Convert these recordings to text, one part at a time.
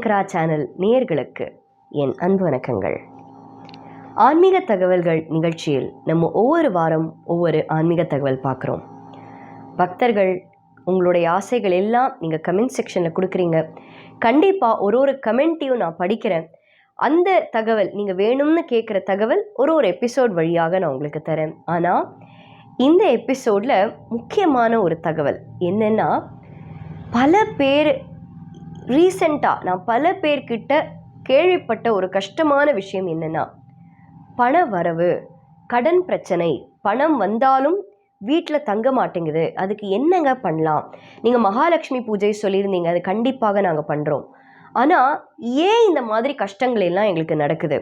சங்கரா channel நேயர்களுக்கு என் அன்பு வணக்கங்கள். ஆன்மீக தகவல்கள் நிகழ்ச்சியில் நம்ம ஒவ்வொரு வாரம் ஒவ்வொரு ஆன்மீக தகவல் பார்க்குறோம். பக்தர்கள் உங்களுடைய ஆசைகள் எல்லாம் நீங்கள் கமெண்ட் செக்ஷனில் கொடுக்குறீங்க. கண்டிப்பாக ஒரு ஒரு கமெண்ட்டையும் நான் படிக்கிறேன். அந்த தகவல் நீங்கள் வேணும்னு கேட்குற தகவல் ஒரு ஒரு எபிசோட் வழியாக நான் உங்களுக்கு தரேன். ஆனால் இந்த எபிசோடில் முக்கியமான ஒரு தகவல் என்னென்னா பல பேர் ரீசெண்டாக நான் பல பேர்கிட்ட கேள்விப்பட்ட ஒரு கஷ்டமான விஷயம் என்னென்னா பண வரவு கடன் பிரச்சனை பணம் வந்தாலும் வீட்டில் தங்க மாட்டேங்குது. அதுக்கு என்னங்க பண்ணலாம்? நீங்கள் மகாலட்சுமி பூஜை சொல்லியிருந்தீங்க அது கண்டிப்பாக நாங்கள் பண்ணுறோம் ஆனால் ஏன் இந்த மாதிரி கஷ்டங்கள் எல்லாம் எங்களுக்கு நடக்குது?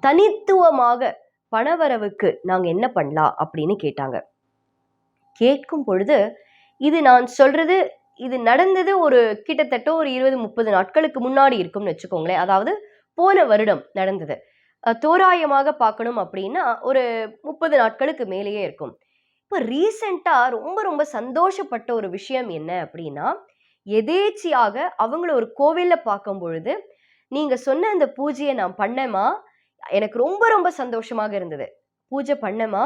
தனித்துவமாக பணவரவுக்கு நாங்கள் என்ன பண்ணலாம் அப்படின்னு கேட்டாங்க. கேட்கும் பொழுது இது நான் சொல்கிறது இது நடந்தது ஒரு கிட்டத்தட்ட ஒரு இருபது முப்பது நாட்களுக்கு முன்னாடி இருக்கும்னு வச்சுக்கோங்களேன். அதாவது போன வருடம் நடந்தது. தோராயமாக பார்க்கணும் அப்படின்னா ஒரு முப்பது நாட்களுக்கு மேலேயே இருக்கும். இப்போ ரீசெண்டாக ரொம்ப ரொம்ப சந்தோஷப்பட்ட ஒரு விஷயம் என்ன அப்படின்னா எதேச்சியாக அவங்கள ஒரு கோவிலில் பார்க்கும் பொழுது நீங்கள் சொன்ன அந்த பூஜையை நான் பண்ணேமா எனக்கு ரொம்ப ரொம்ப சந்தோஷமாக இருந்தது. பூஜை பண்ணேமா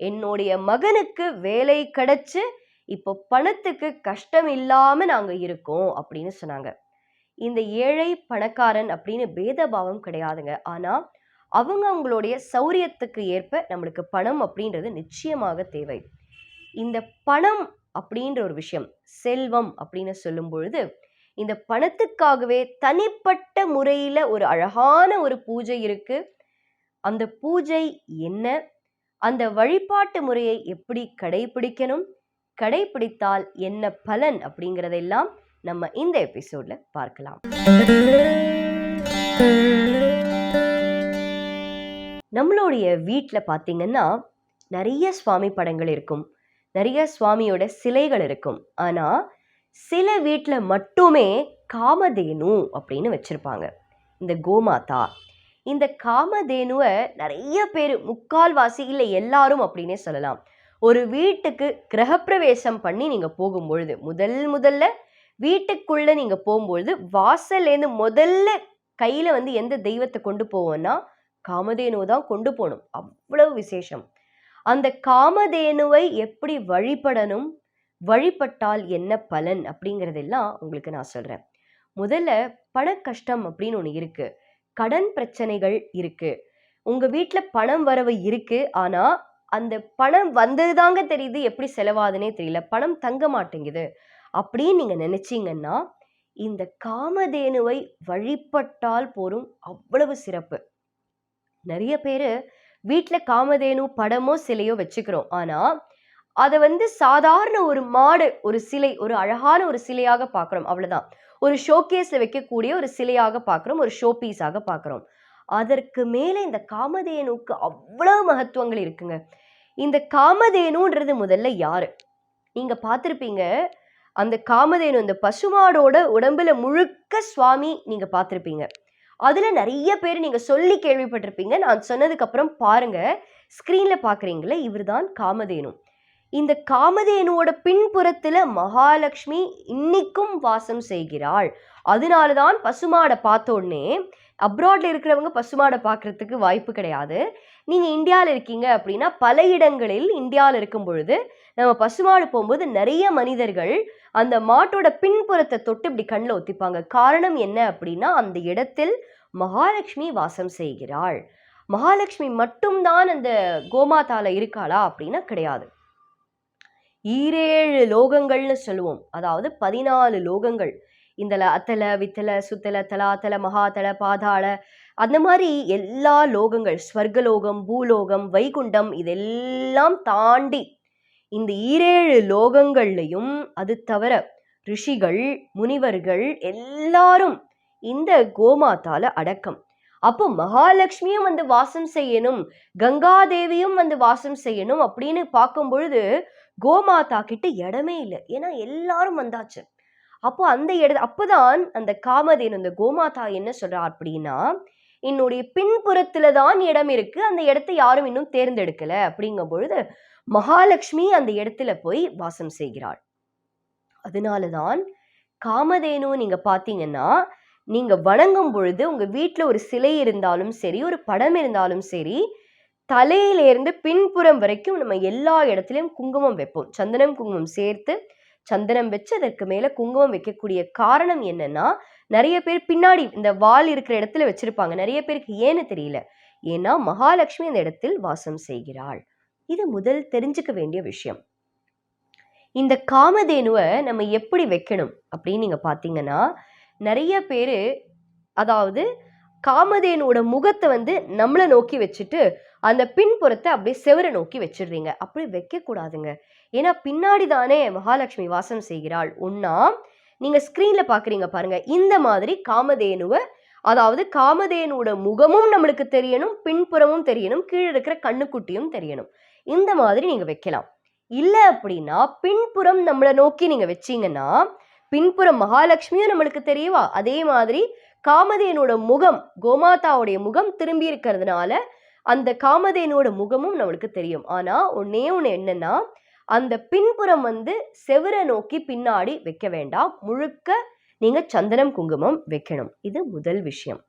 என்னுடைய மகனுக்கு வேலை கிடைச்சு இப்போ பணத்துக்கு கஷ்டம் இல்லாம நாங்க இருக்கோம் அப்படின்னு சொன்னாங்க. இந்த ஏழை பணக்காரன் அப்படின்னு பேதபாவம் கிடையாதுங்க. ஆனா அவங்க அவங்களுடைய சௌரியத்துக்கு ஏற்ப நம்மளுக்கு பணம் அப்படின்றது நிச்சயமாக தேவை. இந்த பணம் அப்படின்ற ஒரு விஷயம் செல்வம் அப்படின்னு சொல்லும் பொழுது இந்த பணத்துக்காகவே தனிப்பட்ட முறையில் ஒரு அழகான ஒரு பூஜை இருக்கு. அந்த பூஜை என்ன? அந்த வழிபாட்டு முறையை எப்படி கடைபிடிக்கணும்? கடைபிடித்தால் என்ன பலன் அப்படிங்கிறதெல்லாம் நம்ம இந்த எபிசோட்ல பார்க்கலாம். நம்மளுடைய வீட்டில் பார்த்தீங்கன்னா நிறைய சுவாமி படங்கள் இருக்கும். நிறைய சுவாமியோட சிலைகள் இருக்கும். ஆனால் சில வீட்டில் மட்டுமே காமதேனு அப்படின்னு வச்சுருப்பாங்க. இந்த கோமாதா. இந்த காமதேனுவை நிறைய பேர் முக்கால்வாசி இல்லை எல்லாரும் அப்படின்னே சொல்லலாம். ஒரு வீட்டுக்கு கிரகப்பிரவேசம் பண்ணி நீங்கள் போகும்பொழுது முதல் முதல்ல வீட்டுக்குள்ளே நீங்கள் போகும்பொழுது வாசல்லேருந்து முதல்ல கையில் வந்து எந்த தெய்வத்தை கொண்டு போவோம்னா காமதேனுவை தான் கொண்டு போகணும். அவ்வளவு விசேஷம். அந்த காமதேனுவை எப்படி வழிபடணும் வழிபட்டால் என்ன பலன் அப்படிங்கிறதெல்லாம் உங்களுக்கு நான் சொல்கிறேன் முதல்ல பண கஷ்டம் அப்படின்னு ஒன்று இருக்குது கடன் பிரச்சனைகள் இருக்கு. உங்க வீட்டில் பணம் வரவு இருக்கு. ஆனால் அந்த பணம் வந்ததுதாங்க தெரியுது எப்படி செலவாதுன்னே தெரியல. பணம் தங்க மாட்டேங்குது. அப்படின்னு நீங்கள் நினச்சிங்கன்னா இந்த காமதேனுவை வழிபட்டால் போரும் அவ்வளவு சிறப்பு. நிறைய பேர் வீட்டில் காமதேனு படமோ சிலையோ வச்சுக்கிறோம். ஆனால் அதை வந்து சாதாரண ஒரு மாடு ஒரு சிலை ஒரு அழகான ஒரு சிலையாக பார்க்குறோம். அவ்வளோதான் ஒரு ஷோகேஸில் வைக்கக்கூடிய ஒரு சிலையாக பார்க்குறோம் ஒரு ஷோ பீஸாக பார்க்குறோம். அதற்கு மேலே இந்த காமதேனுக்கு அவ்வளோ மகத்துவங்கள் இருக்குங்க. இந்த காமதேனுன்றது முதல்ல யாரு? நீங்க பார்த்துருப்பீங்க அந்த காமதேனு இந்த பசுமாடோட உடம்புல முழுக்க சுவாமி நீங்க பார்த்துருப்பீங்க. அதுல நிறைய பேர் நீங்க சொல்லி கேள்விப்பட்டிருப்பீங்க. நான் சொன்னதுக்கு அப்புறம் பாருங்க ஸ்கிரீன்ல பாக்குறீங்களே இவர்தான் காமதேனு. இந்த காமதேனுவோட பின்புறத்துல மகாலட்சுமி இன்னைக்கும் வாசம் செய்கிறாள். அதனாலதான் பசுமாடை பார்த்த உடனே அப்ராட்ல இருக்கிறவங்க பசுமாடை பார்க்கறதுக்கு வாய்ப்பு கிடையாது. நீங்கள் இந்தியாவில் இருக்கீங்க அப்படின்னா பல இடங்களில் இந்தியாவில் இருக்கும் பொழுது நம்ம பசுமாடு போகும்போது நிறைய மனிதர்கள் அந்த மாட்டோட பின்புறத்தை தொட்டு இப்படி கண்ணில் ஒத்திப்பாங்க. காரணம் என்ன அப்படின்னா அந்த இடத்தில் மகாலட்சுமி வாசம் செய்கிறாள். மகாலட்சுமி மட்டும்தான் அந்த கோமாதால இருக்காளா அப்படின்னா கிடையாது. ஈரேழு லோகங்கள்னு சொல்லுவோம். அதாவது பதினாலு லோகங்கள். இந்தல அத்தல வித்தல சுத்தல தலாத்தல மகாதல பாதாள அந்த மாதிரி எல்லா லோகங்கள் ஸ்வர்கலோகம் பூலோகம் வைகுண்டம் இதெல்லாம் தாண்டி இந்த ஈரேழு லோகங்கள்லையும் அது தவிர ரிஷிகள் முனிவர்கள் எல்லாரும் இந்த கோமாத்தால அடக்கம். அப்போ மகாலட்சுமியும் வந்து வாசம் செய்யணும் கங்காதேவியும் வந்து வாசம் செய்யணும் அப்படின்னு பார்க்கும் பொழுது கோமாதா கிட்ட இடமே இல்லை. ஏன்னா எல்லாரும் வந்தாச்சு. அப்போ அந்த இட அப்போதான் அந்த காமதேனு அந்த கோமாதா என்ன சொல்றா அப்படின்னா என்னுடைய பின்புறத்துல தான் இடம் இருக்கு அந்த இடத்தை யாரும் இன்னும் தேர்ந்தெடுக்கல. அப்படிங்கும் பொழுது மகாலட்சுமி அந்த இடத்துல போய் வாசம் செய்கிறாள். அதனாலதான் காமதேனு நீங்க பாத்தீங்கன்னா நீங்க வணங்கும் பொழுது உங்க வீட்டுல ஒரு சிலை இருந்தாலும் சரி ஒரு படம் இருந்தாலும் சரி தலையிலிருந்து பின்புறம் வரைக்கும் நம்ம எல்லா இடத்துலயும் குங்குமம் வைப்போம். சந்தனம் குங்குமம் சேர்த்து சந்தனம் வச்சு அதற்கு மேல குங்குமம் வைக்கக்கூடிய காரணம் என்னன்னா நிறைய பேர் பின்னாடி இந்த வால் இருக்கிற இடத்துல வச்சிருப்பாங்க. நிறைய பேருக்கு ஏன்னு தெரியல. ஏன்னா மகாலட்சுமி அந்த இடத்தில் வாசம் செய்கிறாள். இது முதல் தெரிஞ்சுக்க வேண்டிய விஷயம். இந்த காமதேனுவை நம்ம எப்படி வைக்கணும் அப்படின்னு நீங்க பாத்தீங்கன்னா நிறைய பேர் அதாவது காமதேனுவோட முகத்தை வந்து நம்மளை நோக்கி வச்சுட்டு அந்த பின்புறத்தை அப்படியே செவரை நோக்கி வச்சிடுறீங்க. அப்படி வைக்கக்கூடாதுங்க. ஏன்னா பின்னாடி தானே மகாலட்சுமி வாசம் செய்கிறாள். ஒன்னா நீங்க ஸ்க்ரீனில் பாக்குறீங்க பாருங்க. இந்த மாதிரி காமதேனுவை அதாவது காமதேனோட முகமும் நம்மளுக்கு தெரியணும் பின்புறமும் தெரியணும் கீழே இருக்கிற கண்ணுக்குட்டியும் தெரியணும். இந்த மாதிரி நீங்க வைக்கலாம். இல்லை அப்படின்னா பின்புறம் நம்மளை நோக்கி நீங்க வச்சீங்கன்னா பின்புறம் மகாலட்சுமியும் நம்மளுக்கு தெரியவா? அதே மாதிரி காமதேனோட முகம் கோமாதாவுடைய முகம் திரும்பி இருக்கிறதுனால அந்த காமதேனோட முகமும் நம்மளுக்கு தெரியும். ஆனால் ஒன்னே ஒன்று என்னன்னா அந்த பின்புறம் வந்து செவரை நோக்கி பின்னாடி வைக்க வேண்டாம். முழுக்க நீங்கள் சந்தனம் குங்குமம் வைக்கணும். இது முதல் விஷயம்.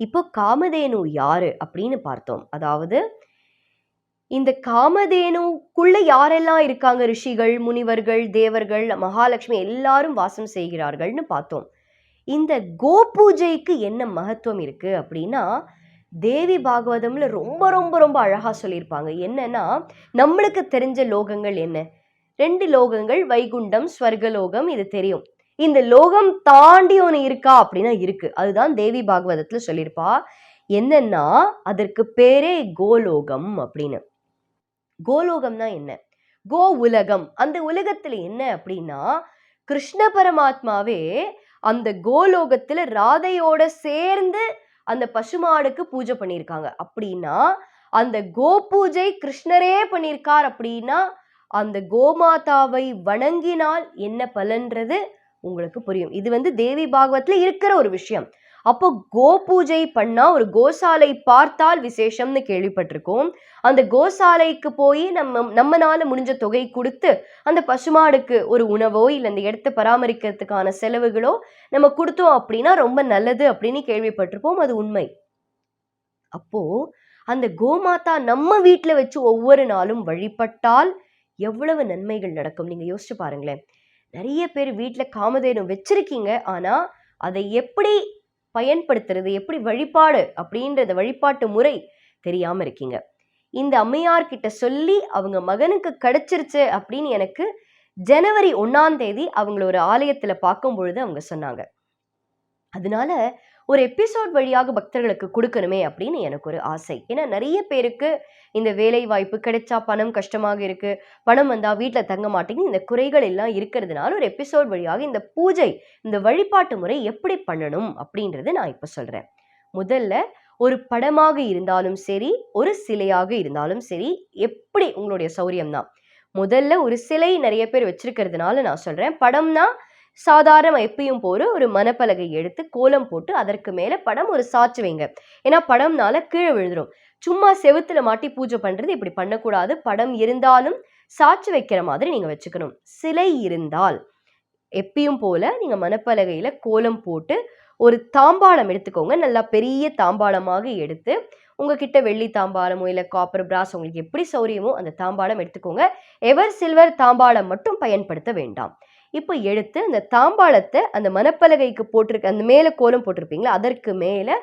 இப்போ காமதேனு யாரு அப்படின்னு பார்த்தோம். அதாவது இந்த காமதேனுக்குள்ள யாரெல்லாம் இருக்காங்க? ரிஷிகள் முனிவர்கள் தேவர்கள் மகாலட்சுமி எல்லாரும் வாசம் செய்கிறார்கள்னு பார்த்தோம். இந்த கோபூஜைக்கு என்ன மகத்துவம் இருக்கு அப்படின்னா தேவி பாகவதம்ல ரொம்ப ரொம்ப ரொம்ப அழகாக சொல்லியிருப்பாங்க. என்னன்னா நம்மளுக்கு தெரிஞ்ச லோகங்கள் என்ன? ரெண்டு லோகங்கள் வைகுண்டம் ஸ்வர்கலோகம் இது தெரியும். இந்த லோகம் தாண்டி ஒன்று இருக்கா அப்படின்னா இருக்கு. அதுதான் தேவி பாகவதத்தில் சொல்லியிருப்பா. என்னன்னா அதற்கு பேரே கோலோகம் அப்படின்னு. கோலோகம்னா என்ன? கோ உலகம். அந்த உலகத்தில் என்ன அப்படின்னா கிருஷ்ண பரமாத்மாவே அந்த கோலோகத்தில் ராதையோட சேர்ந்து அந்த பசுமாடுக்கு பூஜை பண்ணியிருக்காங்க. அப்படின்னா அந்த கோ பூஜை கிருஷ்ணரே பண்ணியிருக்கார் அப்படின்னா அந்த கோமாதாவை வணங்கினால் என்ன பலன்றது? உங்களுக்கு புரியும். இது வந்து தேவி பாகவத்தில் இருக்கிற ஒரு விஷயம். அப்போ கோ பூஜை பண்ணா ஒரு கோசாலை பார்த்தால் விசேஷம்னு கேள்விப்பட்டிருக்கோம். அந்த கோசாலைக்கு போய் நம்ம நம்மனால முடிஞ்ச தொகை கொடுத்து அந்த பசுமாடுக்கு ஒரு உணவோ இல்லை அந்த இடத்த பராமரிக்கிறதுக்கான செலவுகளோ நம்ம கொடுத்தோம் அப்படின்னா ரொம்ப நல்லது அப்படின்னு கேள்விப்பட்டிருப்போம். அது உண்மை. அப்போ அந்த கோமாதா நம்ம வீட்டில் வச்சு ஒவ்வொரு நாளும் வழிபட்டால் எவ்வளவு நன்மைகள் நடக்கும்? நீங்க யோசிச்சு பாருங்களேன். நிறைய பேர் வீட்டில் காமதேனு வச்சிருக்கீங்க. ஆனா அதை எப்படி பயன்படுத்துறது எப்படி வழிபாடு அப்படின்றத வழிபாட்டு முறை தெரியாம இருக்கீங்க. இந்த அம்மையார் கிட்ட சொல்லி அவங்க மகனுக்கு கிடைச்சிருச்சு அப்படின்னு எனக்கு ஜனவரி ஒன்றாம் தேதி அவங்கள ஒரு ஆலயத்துல பார்க்கும் பொழுது அவங்க சொன்னாங்க. அதனால ஒரு எபிசோட் வழியாக பக்தர்களுக்கு கொடுக்கணுமே அப்படின்னு எனக்கு ஒரு ஆசை. ஏன்னா நிறைய பேருக்கு இந்த வேலை வாய்ப்பு கிடைச்சா பணம் கஷ்டமாக இருக்கு. பணம் வந்தா வீட்டில் தங்க மாட்டேங்குது. இந்த குறைகள் எல்லாம் இருக்கிறதுனால ஒரு எபிசோட் வழியாக இந்த பூஜை இந்த வழிபாட்டு முறை எப்படி பண்ணணும் அப்படின்றத நான் இப்போ சொல்றேன். முதல்ல ஒரு படமாக இருந்தாலும் சரி ஒரு சிலையாக இருந்தாலும் சரி எப்படி உங்களுடைய சௌரியம் தான். முதல்ல ஒரு சிலை நிறைய பேர் வச்சிருக்கிறதுனால நான் சொல்றேன். படம்னா சாதாரண எப்பயும் போற ஒரு மணப்பலகை எடுத்து கோலம் போட்டு அதற்கு மேல படம் ஒரு சாச்சு வைங்க. ஏன்னா படம்னால கீழே விழுந்துரும். சும்மா செவுத்துல மாட்டி பூஜை பண்றது இப்படி பண்ணக்கூடாது. படம் இருந்தாலும் சாட்சி வைக்கிற மாதிரி நீங்க வச்சுக்கணும். சிலை இருந்தால் எப்பயும் போல நீங்க மணப்பலகையில கோலம் போட்டு ஒரு தாம்பாளம் எடுத்துக்கோங்க. நல்லா பெரிய தாம்பாளமாக எடுத்து உங்ககிட்ட வெள்ளி தாம்பாளமோ இல்லை காப்பர் பிராஸ் உங்களுக்கு எப்படி சௌரியமோ அந்த தாம்பாளம் எடுத்துக்கோங்க. எவர் சில்வர் தாம்பாளம் மட்டும் பயன்படுத்த வேண்டாம். இப்போ எடுத்து அந்த தாம்பாளத்தை அந்த மணப்பலகைக்கு போட்டிருக்க அந்த மேலே கோலம் போட்டிருப்பீங்களா? அதற்கு மேலே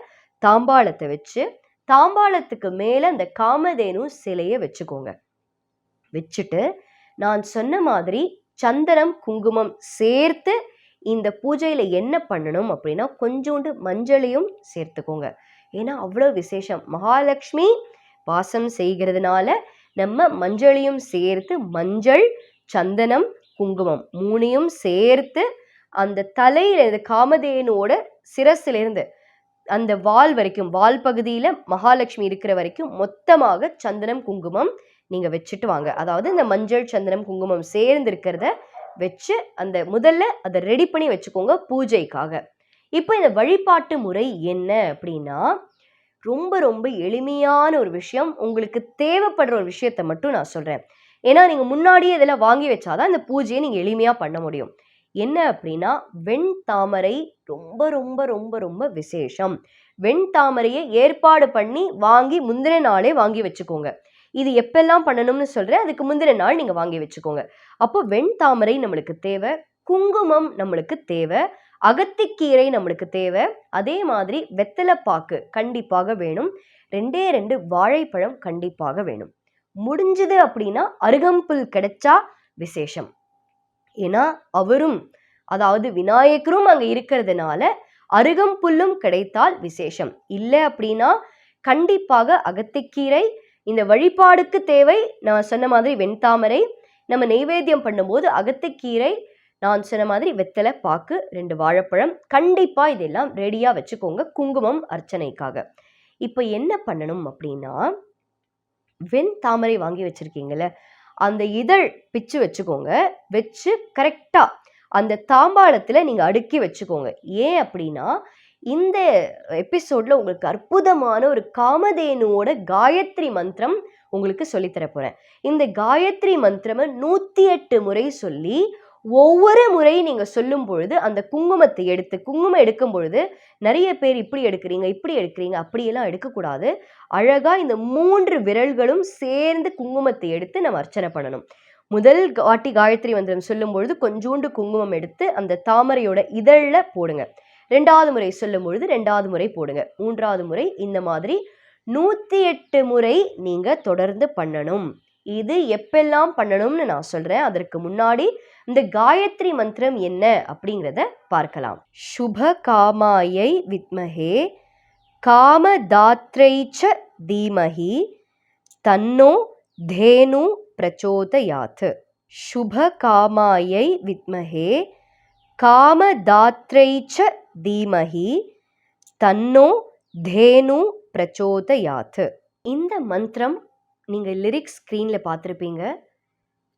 தாம்பாளத்தை வச்சு தாம்பாளத்துக்கு மேலே அந்த காமதேனு சிலையை வச்சுக்கோங்க. வச்சுட்டு நான் சொன்ன மாதிரி சந்தனம் குங்குமம் சேர்த்து இந்த பூஜையில் என்ன பண்ணணும் அப்படின்னா கொஞ்சோண்டு மஞ்சளையும் சேர்த்துக்கோங்க. ஏன்னா அவ்வளோ விசேஷம். மகாலட்சுமி வாசம் செய்கிறதுனால நம்ம மஞ்சளையும் சேர்த்து மஞ்சள் சந்தனம் குங்குமம் மூணையும் சேர்த்து அந்த தலையில காமதேனோட காமதேனுவோட சிரசிலிருந்து அந்த வால் வரைக்கும் வால் பகுதியில் மகாலட்சுமி இருக்கிற வரைக்கும் மொத்தமாக சந்தனம் குங்குமம் நீங்கள் வச்சுட்டு வாங்க. அதாவது இந்த மஞ்சள் சந்தனம் குங்குமம் சேர்ந்து இருக்கிறத வச்சு அந்த முதல்ல அதை ரெடி பண்ணி வச்சுக்கோங்க பூஜைக்காக. இப்போ இந்த வழிபாட்டு முறை என்ன அப்படின்னா ரொம்ப ரொம்ப எளிமையான ஒரு விஷயம். உங்களுக்கு தேவைப்படுற ஒரு விஷயத்த மட்டும் நான் சொல்கிறேன் ஏன்னா நீங்கள் முன்னாடியே இதெல்லாம் வாங்கி வச்சாதான் இந்த பூஜையை நீங்கள் எளிமையாக பண்ண முடியும். என்ன அப்படின்னா வெண் தாமரை ரொம்ப ரொம்ப ரொம்ப ரொம்ப விசேஷம். வெண் தாமரையை ஏற்பாடு பண்ணி வாங்கி முந்தின நாளே வாங்கி வச்சுக்கோங்க. இது எப்பெல்லாம் பண்ணணும்னு சொல்கிறேன் அதுக்கு முந்தின நாள் நீங்கள் வாங்கி வச்சுக்கோங்க. அப்போ வெண் தாமரை நம்மளுக்கு தேவை குங்குமம் நம்மளுக்கு தேவை அகத்திக்கீரை நம்மளுக்கு தேவை அதே மாதிரி வெத்தலைப்பாக்கு கண்டிப்பாக வேணும் ரெண்டே ரெண்டு வாழைப்பழம் கண்டிப்பாக வேணும். முடிஞ்சது அப்படின்னா அருகம்புல் கிடைச்சா விசேஷம். ஏன்னா அவரும் அதாவது விநாயகரும் அங்கே இருக்கிறதுனால அருகம்புல்லும் கிடைத்தால் விசேஷம். இல்லை அப்படின்னா கண்டிப்பாக அகத்திக்கீரை இந்த வழிபாடுக்கு தேவை. நான் சொன்ன மாதிரி வெண்தாமரை நம்ம நெய்வேத்தியம் பண்ணும்போது அகத்திக்கீரை நான் சொன்ன மாதிரி வெத்தலை பாக்கு ரெண்டு வாழைப்பழம். கண்டிப்பாக இதெல்லாம் ரெடியாக வச்சுக்கோங்க குங்குமம் அர்ச்சனைக்காக. இப்போ என்ன பண்ணணும் அப்படின்னா வெண் தாமரை வாங்கி வச்சுருக்கீங்கள அந்த இதழ் பிச்சு வச்சுக்கோங்க. வச்சு கரெக்டாக அந்த தாம்பாளத்தில் நீங்கள் அடுக்கி வச்சுக்கோங்க. ஏன் அப்படின்னா இந்த எபிசோடில் உங்களுக்கு அற்புதமான ஒரு காமதேனுவோட காயத்ரி மந்திரம் உங்களுக்கு சொல்லித்தர போகிறேன் இந்த காயத்ரி மந்திரமை நூற்றி எட்டு முறை சொல்லி ஒவ்வொரு முறையும் நீங்கள் சொல்லும் பொழுது அந்த குங்குமத்தை எடுத்து குங்குமம் எடுக்கும் பொழுது நிறைய பேர் இப்படி எடுக்கிறீங்க இப்படி எடுக்கிறீங்க அப்படியெல்லாம் எடுக்கக்கூடாது. அழகாக இந்த மூன்று விரல்களும் சேர்ந்து குங்குமத்தை எடுத்து நம்ம அர்ச்சனை பண்ணணும். முதல் வாட்டி காயத்ரி மந்திரம் சொல்லும் பொழுது கொஞ்சோண்டு குங்குமம் எடுத்து அந்த தாமரையோட இதழில் போடுங்க. ரெண்டாவது முறை சொல்லும் பொழுது ரெண்டாவது முறை போடுங்க. மூன்றாவது முறை இந்த மாதிரி நூற்றி எட்டு முறை நீங்கள் தொடர்ந்து பண்ணணும். இது எப்பெல்லாம் பண்ணணும்னு நான் சொல்கிறேன் அதற்கு முன்னாடி இந்த காயத்ரி மந்திரம் என்ன அப்படிங்கிறத பார்க்கலாம். சுப காமாயை வித்மஹே காமதாத்ரைச்ச தீமஹி தன்னோ தேனு பிரச்சோதயாத் சுப காமாயை வித்மஹே காமதாத்ரைச்ச தீமஹி தன்னோ தேனு பிரச்சோதயாத் இந்த மந்திரம் நீங்கள் லிரிக்ஸ் ஸ்க்ரீனில் பார்த்துருப்பீங்க.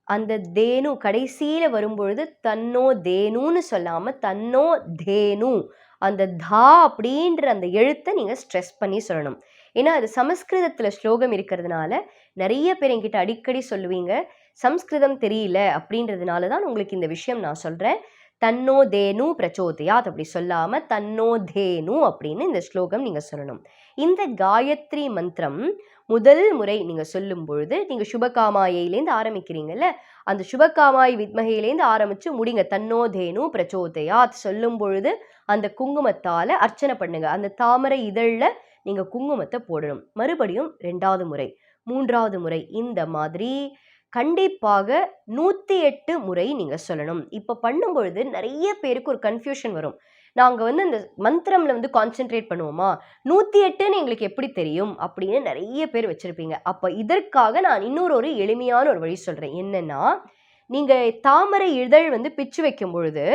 அந்த தேனு கடைசியில் வரும்பொழுது தன்னோ தேனுன்னு சொல்லாமல் தன்னோ தேனு. அந்த தா அப்படின்ற அந்த எழுத்தை நீங்கள் ஸ்ட்ரெஸ் பண்ணி சொல்லணும். ஏன்னா அது சமஸ்கிருதத்தில் ஸ்லோகம் இருக்கிறதுனால நிறைய பேர் என்கிட்ட அடிக்கடி சொல்லுவீங்க சம்ஸ்கிருதம் தெரியல அப்படின்றதுனால தான் உங்களுக்கு இந்த விஷயம் நான் சொல்கிறேன் தன்னோ தேனு பிரச்சோதயாத் அப்படி சொல்லாமல் தன்னோ தேனு அப்படின்னு இந்த ஸ்லோகம் நீங்கள் சொல்லணும். இந்த காயத்ரி மந்திரம் முதல் முறை நீங்கள் சொல்லும் பொழுது நீங்கள் சுபகாமாயிலேருந்து ஆரம்பிக்கிறீங்கல்ல அந்த சுபகாமாய் வித்மகையிலேருந்து ஆரம்பித்து முடிங்க. தன்னோ தேனு பிரச்சோதயாத் சொல்லும் பொழுது அந்த குங்குமத்தால் அர்ச்சனை பண்ணுங்க. அந்த தாமரை இதழில் நீங்கள் குங்குமத்தை போடணும். மறுபடியும் ரெண்டாவது முறை மூன்றாவது முறை இந்த மாதிரி கண்டிப்பாக நூற்றி எட்டு முறை நீங்கள் சொல்லணும். இப்போ பண்ணும்பொழுது நிறைய பேருக்கு ஒரு கன்ஃபியூஷன் வரும். நாங்கள் வந்து இந்த மந்திரமில் வந்து கான்சென்ட்ரேட் பண்ணுவோமா? நூற்றி எட்டுன்னு எங்களுக்கு எப்படி தெரியும்? அப்படின்னு நிறைய பேர் வச்சுருப்பீங்க. அப்போ இதற்காக நான் இன்னொரு ஒரு எளிமையான ஒரு வழி சொல்கிறேன் என்னென்னா நீங்கள் தாமரை இதழ் வந்து பிச்சு வைக்கும் பொழுது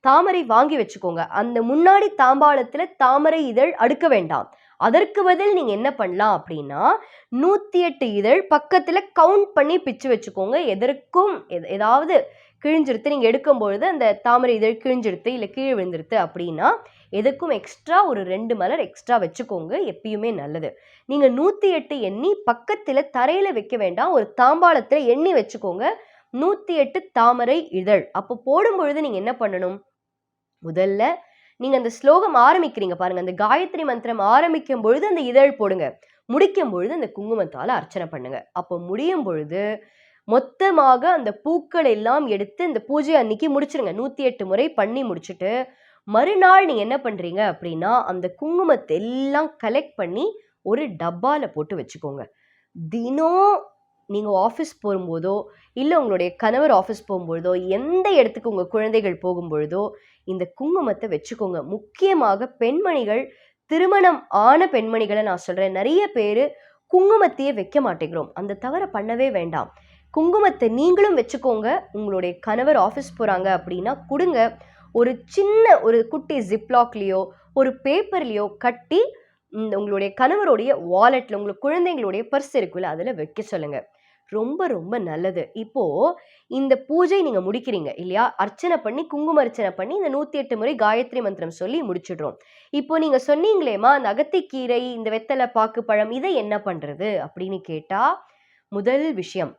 தாமரை வாங்கி வச்சுக்கோங்க. அந்த முன்னாடி தாம்பாளத்தில் தாமரை இதழ் அடுக்க வேண்டாம். அதற்கு பதில் நீங்கள் என்ன பண்ணலாம் அப்படின்னா நூற்றி எட்டு இதழ் பக்கத்தில் கவுண்ட் பண்ணி பிச்சு வச்சுக்கோங்க. எதற்கும் எதாவது கிழிஞ்சிருத்து நீங்கள் எடுக்கும் பொழுது அந்த தாமரை இதழ் கிழிஞ்சிருத்து இல்லை கீழே விழுந்துருத்து அப்படின்னா எதுக்கும் எக்ஸ்ட்ரா ஒரு ரெண்டு மலர் எக்ஸ்ட்ரா வச்சுக்கோங்க எப்பயுமே நல்லது. நீங்கள் நூற்றி எட்டு எண்ணி பக்கத்தில் தரையில் வைக்க வேண்டாம் ஒரு தாம்பாளத்தில் எண்ணி வச்சுக்கோங்க. நூற்றி எட்டு தாமரை இதழ். அப்போ போடும் பொழுது நீங்கள் என்ன பண்ணணும்? முதல்ல நீங்கள் அந்த ஸ்லோகம் ஆரம்பிக்கிறீங்க பாருங்கள் அந்த காயத்ரி மந்திரம் ஆரம்பிக்கும் பொழுது அந்த இதழ் போடுங்க. முடிக்கும் பொழுது அந்த குங்குமத்தால் அர்ச்சனை பண்ணுங்க. அப்போ முடியும் பொழுது மொத்தமாக அந்த பூக்கள் எல்லாம் எடுத்து இந்த பூஜை அன்னைக்கு முடிச்சிருங்க. நூற்றி எட்டு முறை பண்ணி முடிச்சுட்டு மறுநாள் நீங்கள் என்ன பண்ணுறீங்க அப்படின்னா அந்த குங்குமத்தை எல்லாம் கலெக்ட் பண்ணி ஒரு டப்பாவில் போட்டு வச்சுக்கோங்க. தினம் நீங்கள் ஆஃபீஸ் போகும்போதோ இல்லை உங்களுடைய கணவர் ஆஃபீஸ் போகும்பொழுதோ எந்த இடத்துக்கு உங்கள் குழந்தைகள் போகும்பொழுதோ இந்த குங்குமத்தை வச்சுக்கோங்க. முக்கியமாக பெண்மணிகள் திருமணம் ஆன பெண்மணிகளை நான் சொல்கிறேன் நிறைய பேர் குங்குமத்தையே வைக்க மாட்டேங்கிறோம். அந்த தவறை பண்ணவே வேண்டாம். குங்குமத்தை நீங்களும் வச்சுக்கோங்க. உங்களுடைய கணவர் ஆஃபீஸ் போகிறாங்க அப்படின்னா கொடுங்க. ஒரு சின்ன ஒரு குட்டி ஜிப்லாக்லேயோ ஒரு பேப்பர்லேயோ கட்டி இந்த உங்களுடைய கணவருடைய வாலெட்டில் உங்களுக்கு குழந்தைங்களுடைய பர்ஸ் இருக்குல்ல அதில் வைக்க சொல்லுங்கள் ரொம்ப ரொம்ப நல்லது. இப்போது இந்த பூஜை நீங்கள் முடிக்கிறீங்க இல்லையா? அர்ச்சனை பண்ணி குங்கும அர்ச்சனை பண்ணி இந்த நூற்றி எட்டு முறை காயத்ரி மந்திரம் சொல்லி முடிச்சிடுறோம். இப்போ நீங்கள் சொன்னீங்களேமா அந்த அகத்திக்கீரை இந்த வெத்தலை பாக்கு பழம் இதை என்ன பண்ணுறது அப்படின்னு கேட்டால் முதல் விஷயம்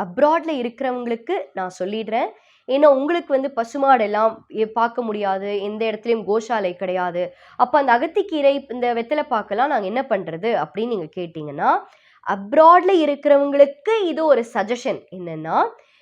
அப்ராடில் இருக்கிறவங்களுக்கு நான் சொல்லிடுறேன். ஏன்னா உங்களுக்கு வந்து பசுமாடெல்லாம் எ- பார்க்க முடியாது. எந்த இடத்துலையும் கோஷாலை கிடையாது. அப்போ அந்த அகத்திக்கீரை இந்த வெத்தலை பாக்கெல்லாம் நாங்கள் என்ன பண்ணுறது அப்படின்னு நீங்கள் கேட்டிங்கன்னா அப்ராடில் இருக்கிறவங்களுக்கு இது ஒரு சஜஷன் என்னென்னா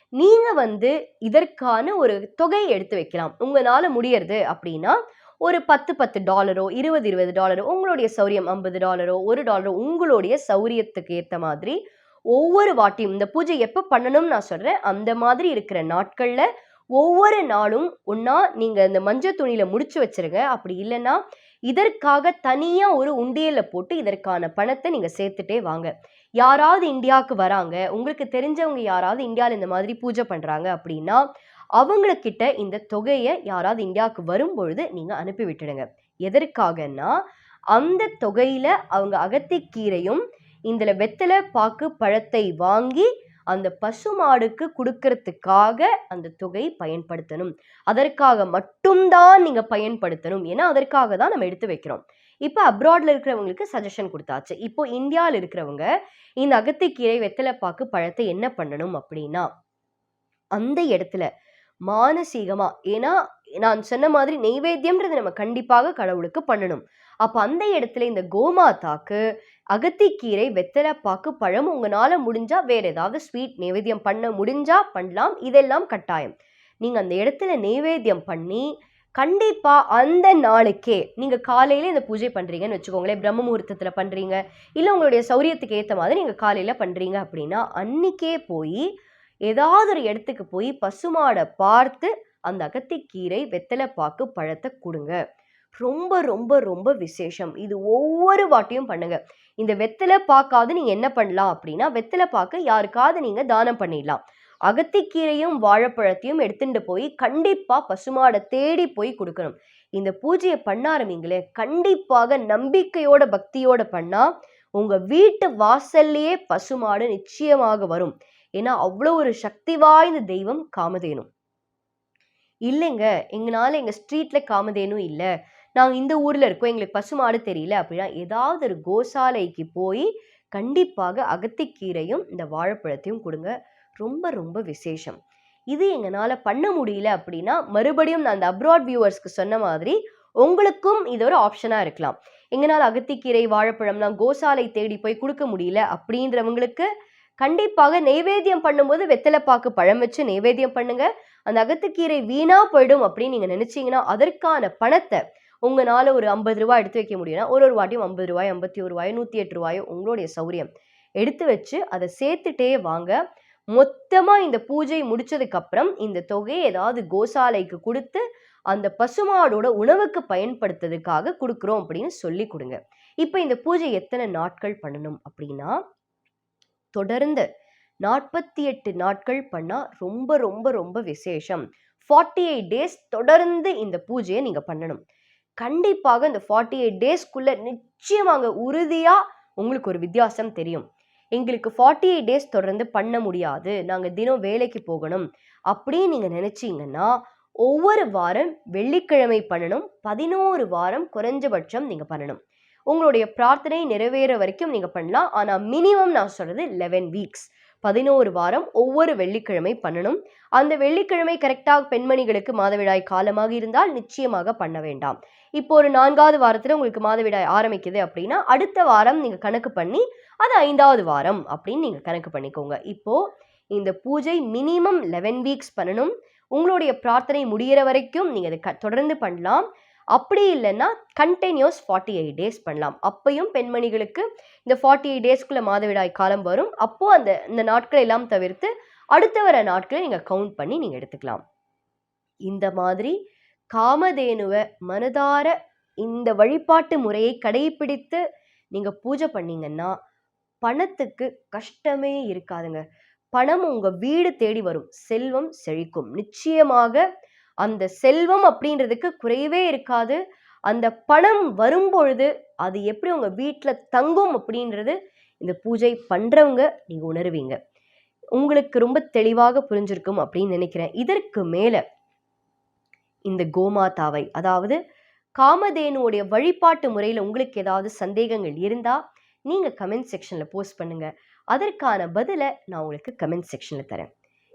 நீங்கள் வந்து இதற்கான ஒரு தொகையை எடுத்து வைக்கலாம். உங்களால் முடியறது அப்படின்னா ஒரு பத்து பத்து டாலரோ இருபது இருபது டாலரோ உங்களுடைய சௌரியம் ஐம்பது டாலரோ ஒரு டாலரோ உங்களுடைய சௌரியத்துக்கு ஏற்ற மாதிரி ஒவ்வொரு வாட்டியும் இந்த பூஜை எப்போ பண்ணணும்னு நான் சொல்கிறேன் அந்த மாதிரி இருக்கிற நாட்களில் ஒவ்வொரு நாளும் ஒன்றா நீங்கள் இந்த மஞ்சள் துணியில் முடிச்சு வச்சிருங்க. அப்படி இல்லைன்னா இதற்காக தனியாக ஒரு உண்டியலில் போட்டு இதற்கான பணத்தை நீங்கள் சேர்த்துட்டே வாங்க. யாராவது இந்தியாவுக்கு வராங்க உங்களுக்கு தெரிஞ்சவங்க யாராவது இந்தியாவில் இந்த மாதிரி பூஜை பண்ணுறாங்க அப்படின்னா அவங்கக்கிட்ட இந்த தொகையை யாராவது இந்தியாவுக்கு வரும்பொழுது நீங்கள் அனுப்பி விட்டுடுங்க. எதற்காகன்னா அந்த தொகையில் அவங்க அகத்திக்கீரையும் இதில் வெத்தலை பாக்கு பழத்தை வாங்கி அந்த பசுமாடுக்கு கொடுக்கறதுக்காக அந்த தொகை பயன்படுத்தணும். அதற்காக மட்டும்தான் நீங்கள் பயன்படுத்தணும். ஏன்னா அதற்காக தான் நம்ம எடுத்து வைக்கிறோம். இப்போ அப்ராடில் இருக்கிறவங்களுக்கு சஜஷன் கொடுத்தாச்சு. இப்போ இந்தியாவில் இருக்கிறவங்க இந்த அகத்திக்கீரை வெத்தலை பாக்கு பழத்தை என்ன பண்ணணும் அப்படின்னா அந்த இடத்துல மானசீகமாக ஏன்னா நான் சொன்ன மாதிரி நெய்வேத்தியம்ன்றது நம்ம கண்டிப்பாக கடவுளுக்கு பண்ணணும். அப்போ அந்த இடத்துல இந்த கோமாதாக்கு அகத்திக்கீரை வெத்தலைப்பாக்கு பழம் உங்களால் முடிஞ்சால் வேறு ஏதாவது ஸ்வீட் நைவேத்தியம் பண்ண முடிஞ்சால் பண்ணலாம். இதெல்லாம் கட்டாயம். நீங்கள் அந்த இடத்துல நைவேத்தியம் பண்ணி கண்டிப்பாக அந்த நாளுக்கே நீங்கள் காலையில் இந்த பூஜை பண்ணுறீங்கன்னு வச்சுக்கோங்களேன். பிரம்ம முகூர்த்தத்தில் பண்ணுறீங்க இல்லை உங்களுடைய சௌரியத்துக்கு ஏற்ற மாதிரி நீங்கள் காலையில் பண்ணுறீங்க அப்படின்னா அன்றைக்கே போய் ஏதாவது ஒரு இடத்துக்கு போய் பசுமாடை பார்த்து அந்த அகத்திக்கீரை வெத்தலைப்பாக்கு பழத்தை கொடுங்க. ரொம்ப ரொம்ப ரொம்ப விசேஷம். இது ஒவ்வொரு வாட்டியும் பண்ணுங்க. இந்த வெத்தலை பாக்காவது நீங்க என்ன பண்ணலாம் அப்படின்னா வெத்தலை பாக்கு யாருக்காவது நீங்க தானம் பண்ணிடலாம். அகத்திக்கீரையும் வாழைப்பழத்தையும் எடுத்துட்டு போய் கண்டிப்பா பசுமாடை தேடி போய் கொடுக்கணும். இந்த பூஜையை பண்ண ஆரம்பிங்களே கண்டிப்பாக நம்பிக்கையோட பக்தியோட பண்ணா உங்க வீட்டு வாசல்லையே பசுமாடு நிச்சயமாக வரும். ஏன்னா அவ்வளோ ஒரு சக்தி வாய்ந்த தெய்வம் காமதேனும் இல்லைங்க எங்களால எங்க ஸ்ட்ரீட்ல காமதேனும் இல்லை. நாங்கள் இந்த ஊரில் இருக்கோம் எங்களுக்கு பசுமாடு தெரியல அப்படின்னா ஏதாவது ஒரு கோசாலைக்கு போய் கண்டிப்பாக அகத்திக்கீரையும் இந்த வாழைப்பழத்தையும் கொடுங்க. ரொம்ப ரொம்ப விசேஷம். இது எங்களால் பண்ண முடியல அப்படின்னா மறுபடியும் நான் அந்த அப்ராட் வியூவர்ஸ்க்கு சொன்ன மாதிரி உங்களுக்கும் இது ஒரு ஆப்ஷனாக இருக்கலாம். எங்களால் அகத்திக்கீரை வாழைப்பழம்லாம் கோசாலை தேடி போய் கொடுக்க முடியல அப்படின்றவங்களுக்கு கண்டிப்பாக நெய்வேத்தியம் பண்ணும்போது வெத்தலைப்பாக்கு பழம் வச்சு நெய்வேத்தியம் பண்ணுங்க. அந்த அகத்துக்கீரை வீணா போயிடும் அப்படின்னு நீங்கள் நினச்சிங்கன்னா அதற்கான பணத்தை உங்களால் ஒரு ஐம்பது ரூபா எடுத்து வைக்க முடியும்னா ஒரு ஒரு வாட்டியும் ஐம்பது ரூபாய் ஐம்பத்தி ஒரு ரூபாய் நூற்றி எட்டு ரூபாயோ உங்களுடைய சௌரியம். எடுத்து வச்சு அதை சேர்த்துட்டே வாங்க. மொத்தமாக இந்த பூஜை முடிச்சதுக்கப்புறம் இந்த தொகையை ஏதாவது கோசாலைக்கு கொடுத்து அந்த பசுமாடோட உணவுக்கு பயன்படுத்துறதுக்காக கொடுக்குறோம் அப்படின்னு சொல்லி கொடுங்க. இப்போ இந்த பூஜை எத்தனை நாட்கள் பண்ணணும் அப்படின்னா தொடர்ந்து நாற்பத்தி எட்டு நாட்கள் பண்ணால் ரொம்ப ரொம்ப ரொம்ப விசேஷம். ஃபார்ட்டி எயிட் டேஸ் தொடர்ந்து இந்த பூஜையை நீங்கள் பண்ணணும். கண்டிப்பாக இந்த ஃபார்ட்டி எயிட் டேஸ்க்குள்ளே நிச்சயமாக உறுதியாக உங்களுக்கு ஒரு வித்தியாசம் தெரியும். எங்களுக்கு ஃபார்ட்டி எயிட் டேஸ் தொடர்ந்து பண்ண முடியாது. நாங்கள் தினம் வேலைக்கு போகணும். அப்படின்னு நீங்கள் நினச்சிங்கன்னா ஒவ்வொரு வாரம் வெள்ளிக்கிழமை பண்ணணும். பதினோரு வாரம் குறைஞ்சபட்சம் நீங்கள் பண்ணணும். உங்களுடைய பிரார்த்தனை நிறைவேற வரைக்கும் நீங்கள் பண்ணலாம். ஆனால் மினிமம் நான் சொல்கிறது லெவன் வீக்ஸ் பதினோரு வாரம் ஒவ்வொரு வெள்ளிக்கிழமை பண்ணணும். அந்த வெள்ளிக்கிழமை கரெக்டாக பெண்மணிகளுக்கு மாதவிடாய் காலமாக இருந்தால் நிச்சயமாக பண்ண வேண்டாம். இப்போ ஒரு நான்காவது வாரத்தில் உங்களுக்கு மாதவிடாய் ஆரம்பிக்குது அப்படின்னா அடுத்த வாரம் நீங்கள் கணக்கு பண்ணி அது ஐந்தாவது வாரம் அப்படின்னு நீங்கள் கணக்கு பண்ணிக்கோங்க. இப்போது இந்த பூஜை மினிமம் லெவன் வீக்ஸ் பண்ணணும். உங்களுடைய பிரார்த்தனை முடிகிற வரைக்கும் நீங்கள் அதை க தொடர்ந்து பண்ணலாம். அப்படி இல்லைன்னா கண்டினியூஸ் ஃபார்ட்டி எயிட் டேஸ் பண்ணலாம். அப்பையும் பெண்மணிகளுக்கு இந்த ஃபார்ட்டி எயிட் டேஸ்க்குள்ள மாதவிடாய் காலம் வரும். அப்போது அந்த இந்த நாட்களை எல்லாம் தவிர்த்து அடுத்த வர நாட்களை நீங்கள் கவுண்ட் பண்ணி நீங்கள் எடுத்துக்கலாம். இந்த மாதிரி காமதேனுவை மனதார இந்த வழிபாட்டு முறையை கடைபிடித்து நீங்கள் பூஜை பண்ணீங்கன்னா பணத்துக்கு கஷ்டமே இருக்காதுங்க. பணம் உங்கள் வீடு தேடி வரும். செல்வம் செழிக்கும். நிச்சயமாக அந்த செல்வம் அப்படின்றதுக்கு குறைவே இருக்காது. அந்த பணம் வரும்பொழுது அது எப்படி உங்கள் வீட்டில் தங்கும் அப்படின்றது இந்த பூஜை பண்ணுறவங்க நீங்கள் உணருவீங்க. உங்களுக்கு ரொம்ப தெளிவாக புரிஞ்சிருக்கும் அப்படின்னு நினைக்கிறேன். இதற்கு மேலே இந்த கோமாதாவை அதாவது காமதேனுடைய வழிபாட்டு முறையில் உங்களுக்கு ஏதாவது சந்தேகங்கள் இருந்தால் நீங்கள் கமெண்ட் செக்ஷனில் போஸ்ட் பண்ணுங்கள் அதற்கான பதிலை நான் உங்களுக்கு கமெண்ட் செக்ஷனில் தரேன்.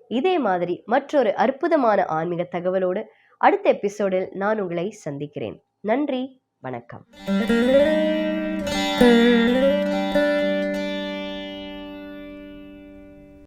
இதே மாதிரி மற்றொரு அற்புதமான ஆன்மீக தகவலோடு அடுத்த எபிசோடில் நான் உங்களை சந்திக்கிறேன். நன்றி. வணக்கம்.